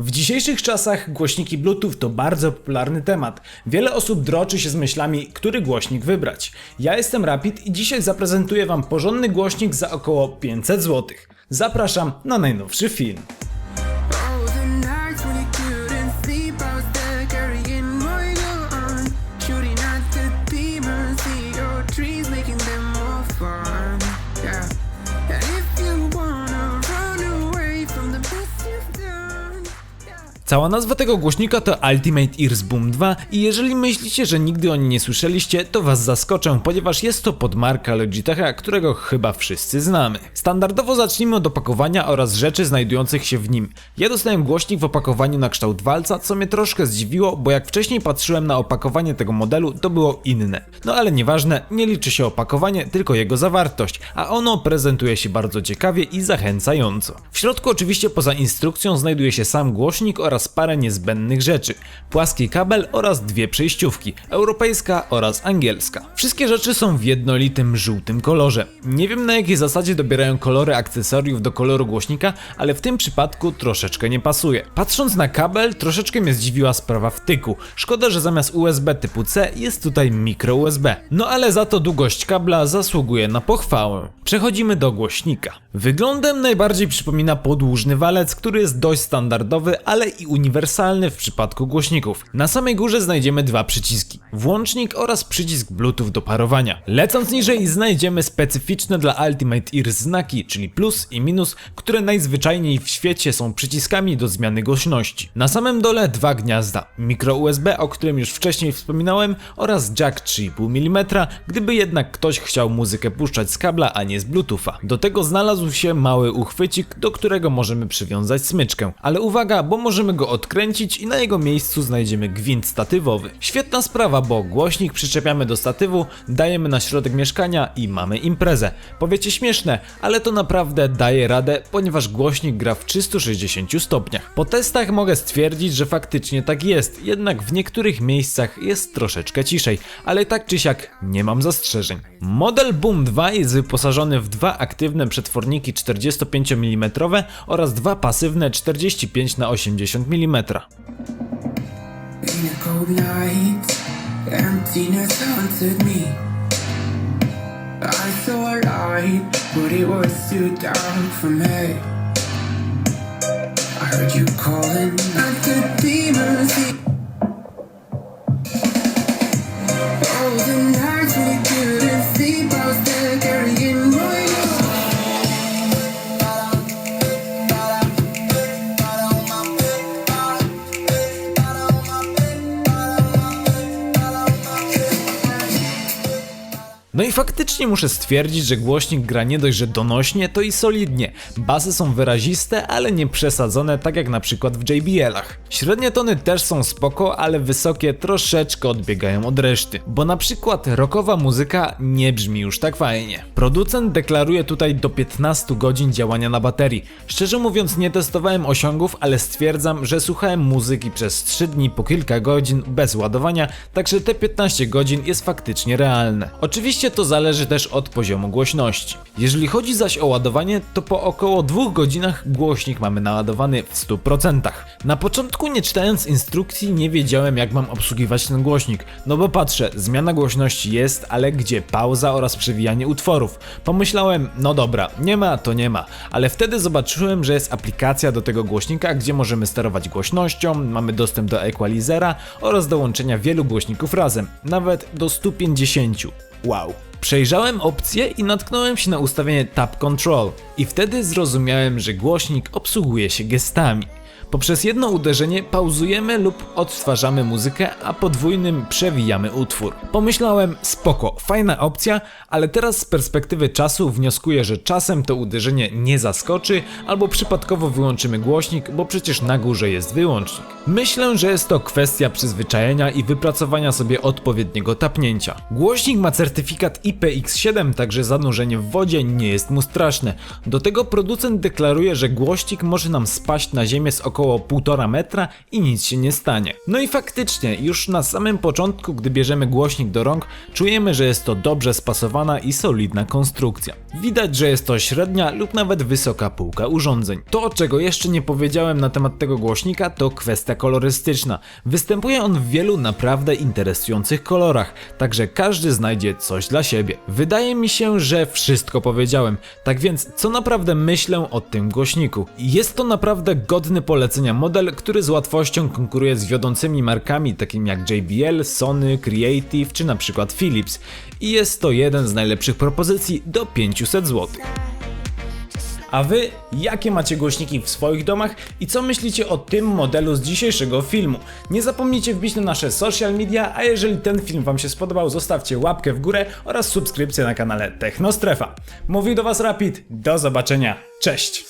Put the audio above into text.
W dzisiejszych czasach głośniki Bluetooth to bardzo popularny temat. Wiele osób droczy się z myślami, który głośnik wybrać. Ja jestem Rapid i dzisiaj zaprezentuję Wam porządny głośnik za około 500 zł. Zapraszam na najnowszy film. Cała nazwa tego głośnika to Ultimate Ears Boom 2 i jeżeli myślicie, że nigdy o nim nie słyszeliście, to was zaskoczę, ponieważ jest to podmarka Logitecha, którego chyba wszyscy znamy. Standardowo zacznijmy od opakowania oraz rzeczy znajdujących się w nim. Ja dostałem głośnik w opakowaniu na kształt walca, co mnie troszkę zdziwiło, bo jak wcześniej patrzyłem na opakowanie tego modelu, to było inne. No ale nieważne, nie liczy się opakowanie, tylko jego zawartość, a ono prezentuje się bardzo ciekawie i zachęcająco. W środku oczywiście poza instrukcją znajduje się sam głośnik oraz parę niezbędnych rzeczy. Płaski kabel oraz dwie przejściówki, europejska oraz angielska. Wszystkie rzeczy są w jednolitym żółtym kolorze. Nie wiem na jakiej zasadzie dobierają kolory akcesoriów do koloru głośnika, ale w tym przypadku troszeczkę nie pasuje. Patrząc na kabel, troszeczkę mnie zdziwiła sprawa wtyku. Szkoda, że zamiast USB typu C jest tutaj mikro USB. No ale za to długość kabla zasługuje na pochwałę. Przechodzimy do głośnika. Wyglądem najbardziej przypomina podłużny walec, który jest dość standardowy, ale i uniwersalny w przypadku głośników. Na samej górze znajdziemy dwa przyciski. Włącznik oraz przycisk Bluetooth do parowania. Lecąc niżej znajdziemy specyficzne dla Ultimate Ears znaki, czyli plus i minus, które najzwyczajniej w świecie są przyciskami do zmiany głośności. Na samym dole dwa gniazda, mikro USB, o którym już wcześniej wspominałem, oraz jack 3,5 mm, gdyby jednak ktoś chciał muzykę puszczać z kabla, a nie z Bluetootha. Do tego znalazł się mały uchwycik, do którego możemy przywiązać smyczkę. Ale uwaga, bo możemy go odkręcić i na jego miejscu znajdziemy gwint statywowy. Świetna sprawa, bo głośnik przyczepiamy do statywu, dajemy na środek mieszkania i mamy imprezę. Powiecie śmieszne, ale to naprawdę daje radę, ponieważ głośnik gra w 360 stopniach. Po testach mogę stwierdzić, że faktycznie tak jest, jednak w niektórych miejscach jest troszeczkę ciszej, ale tak czy siak nie mam zastrzeżeń. Model Boom 2 jest wyposażony w dwa aktywne przetworniki 45 mm oraz dwa pasywne 45 na 80 mm. I heard you calling No i faktycznie muszę stwierdzić, że głośnik gra nie dość, że donośnie, to i solidnie. Basy są wyraziste, ale nie przesadzone, tak jak na przykład w JBL-ach. Średnie tony też są spoko, ale wysokie troszeczkę odbiegają od reszty. Bo na przykład rockowa muzyka nie brzmi już tak fajnie. Producent deklaruje tutaj do 15 godzin działania na baterii. Szczerze mówiąc nie testowałem osiągów, ale stwierdzam, że słuchałem muzyki przez 3 dni po kilka godzin bez ładowania, także te 15 godzin jest faktycznie realne. Oczywiście to zależy też od poziomu głośności. Jeżeli chodzi zaś o ładowanie, to po około 2 godzinach głośnik mamy naładowany w 100%. Na początku nie czytając instrukcji nie wiedziałem jak mam obsługiwać ten głośnik, no bo patrzę, zmiana głośności jest, ale gdzie pauza oraz przewijanie utworów. Pomyślałem, no dobra, nie ma to nie ma, ale wtedy zobaczyłem, że jest aplikacja do tego głośnika, gdzie możemy sterować głośnością, mamy dostęp do equalizera oraz do łączenia wielu głośników razem, nawet do 150. Wow. Przejrzałem opcje i natknąłem się na ustawienie Tap Control i wtedy zrozumiałem, że głośnik obsługuje się gestami. Poprzez jedno uderzenie pauzujemy lub odtwarzamy muzykę, a podwójnym przewijamy utwór. Pomyślałem, spoko, fajna opcja, ale teraz z perspektywy czasu wnioskuję, że czasem to uderzenie nie zaskoczy, albo przypadkowo wyłączymy głośnik, bo przecież na górze jest wyłącznik. Myślę, że jest to kwestia przyzwyczajenia i wypracowania sobie odpowiedniego tapnięcia. Głośnik ma certyfikat IPX7, także zanurzenie w wodzie nie jest mu straszne. Do tego producent deklaruje, że głośnik może nam spaść na ziemię z około około 1,5 metra i nic się nie stanie. No i faktycznie, już na samym początku, gdy bierzemy głośnik do rąk, czujemy, że jest to dobrze spasowana i solidna konstrukcja. Widać, że jest to średnia lub nawet wysoka półka urządzeń. To, czego jeszcze nie powiedziałem na temat tego głośnika, to kwestia kolorystyczna. Występuje on w wielu naprawdę interesujących kolorach, także każdy znajdzie coś dla siebie. Wydaje mi się, że wszystko powiedziałem, tak więc co naprawdę myślę o tym głośniku? Jest to naprawdę godny polecenia model, który z łatwością konkuruje z wiodącymi markami takimi jak JBL, Sony, Creative czy na przykład Philips i jest to jeden z najlepszych propozycji do 500 zł. A wy, jakie macie głośniki w swoich domach i co myślicie o tym modelu z dzisiejszego filmu? Nie zapomnijcie wbić na nasze social media, a jeżeli ten film wam się spodobał, zostawcie łapkę w górę oraz subskrypcję na kanale Technostrefa. Mówił do was Rapid, do zobaczenia, cześć!